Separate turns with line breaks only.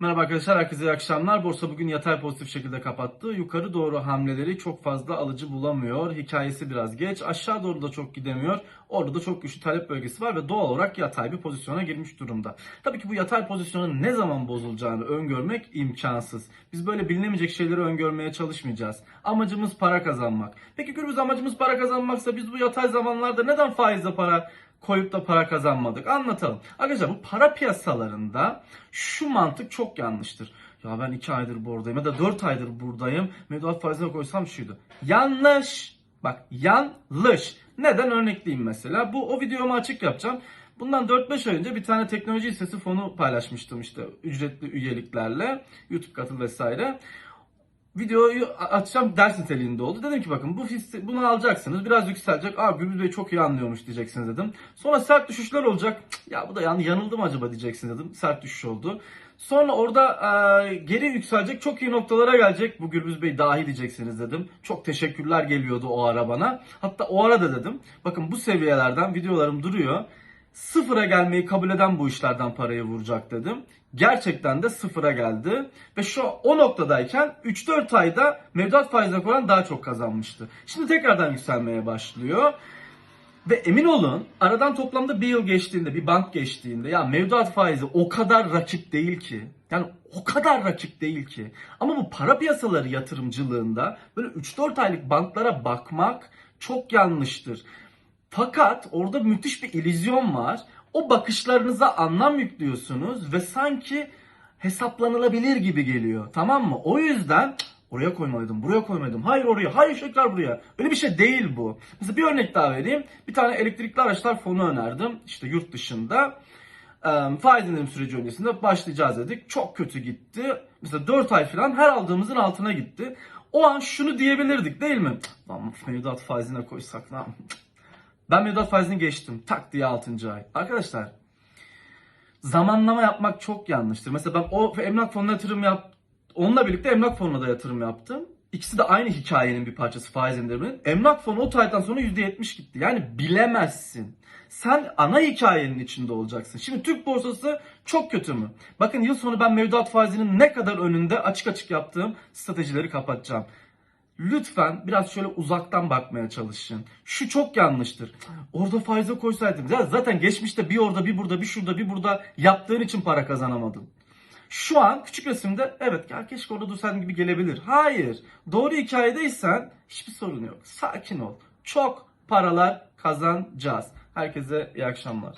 Merhaba arkadaşlar, herkese iyi akşamlar. Borsa bugün yatay pozitif şekilde kapattı. Yukarı doğru hamleleri çok fazla alıcı bulamıyor. Hikayesi biraz geç. Aşağı doğru da çok gidemiyor. Orada da çok güçlü talep bölgesi var ve doğal olarak yatay bir pozisyona girmiş durumda. Tabii ki bu yatay pozisyonun ne zaman bozulacağını öngörmek imkansız. Biz böyle bilinemeyecek şeyleri öngörmeye çalışmayacağız. Amacımız para kazanmak. Peki Gürbüz amacımız para kazanmaksa biz bu yatay zamanlarda neden faizle para koyup da para kazanmadık. Anlatalım. Arkadaşlar bu para piyasalarında şu mantık çok yanlıştır. Ya ben 2 aydır buradayım ya da 4 aydır buradayım. Mevduat faizine koysam şuydu. Yanlış. Bak yanlış. Neden örnekleyeyim mesela. Bu o videomu açık yapacağım. Bundan 4-5 ay önce bir tane teknoloji hissesi fonu paylaşmıştım işte ücretli üyeliklerle. YouTube katıl vesaire videoyu açacağım ders niteliğinde oldu. Dedim ki bakın bu hissi, bunu alacaksınız. Biraz yükselecek. Aa Gürbüz Bey çok iyi anlıyormuş diyeceksiniz dedim. Sonra sert düşüşler olacak. Ya bu da yani yanıldım acaba diyeceksiniz dedim. Sert düşüş oldu. Sonra orada e, geri yükselecek çok iyi noktalara gelecek. Bu Gürbüz Bey dahi diyeceksiniz dedim. Çok teşekkürler geliyordu o ara bana. Hatta o ara da dedim. Bakın bu seviyelerden videolarım duruyor. Sıfıra gelmeyi kabul eden bu işlerden parayı vuracak dedim. Gerçekten de sıfıra geldi. Ve şu o noktadayken 3-4 ayda mevduat faizine koyan daha çok kazanmıştı. Şimdi tekrardan yükselmeye başlıyor. Ve emin olun aradan toplamda bir yıl geçtiğinde, bir bank geçtiğinde ya mevduat faizi o kadar rakip değil ki. Yani o kadar rakip değil ki. Ama bu para piyasaları yatırımcılığında böyle 3-4 aylık banklara bakmak çok yanlıştır. Fakat orada müthiş bir illüzyon var. O bakışlarınıza anlam yüklüyorsunuz ve sanki hesaplanılabilir gibi geliyor. Tamam mı? O yüzden "Cık, oraya koymalıydım, buraya koymalıydım. Hayır oraya, hayır tekrar buraya. Öyle bir şey değil bu. Mesela bir örnek daha vereyim. Bir tane elektrikli araçlar fonu önerdim. İşte yurt dışında. Ee, faiz indirim süreci öncesinde başlayacağız dedik. Çok kötü gitti. Mesela 4 ay falan her aldığımızın altına gitti. O an şunu diyebilirdik değil mi? Lan mevduat faizine koysak lan. Ben mevduat faizini geçtim. Tak diye 6. ay. Arkadaşlar zamanlama yapmak çok yanlıştır. Mesela ben o emlak fonuna yatırım yap onunla birlikte emlak fonuna da yatırım yaptım. İkisi de aynı hikayenin bir parçası faiz indiriminin. Emlak fonu o tarihten sonra %70 gitti. Yani bilemezsin. Sen ana hikayenin içinde olacaksın. Şimdi Türk borsası çok kötü mü? Bakın yıl sonu ben mevduat faizinin ne kadar önünde açık açık yaptığım stratejileri kapatacağım. Lütfen biraz şöyle uzaktan bakmaya çalışın. Şu çok yanlıştır. Orada faize koysaydım. Ya zaten geçmişte bir orada bir burada bir şurada bir burada yaptığın için para kazanamadın. Şu an küçük resimde evet ya keşke orada dursaydın gibi gelebilir. Hayır. Doğru hikayedeysen hiçbir sorun yok. Sakin ol. Çok paralar kazanacağız. Herkese iyi akşamlar.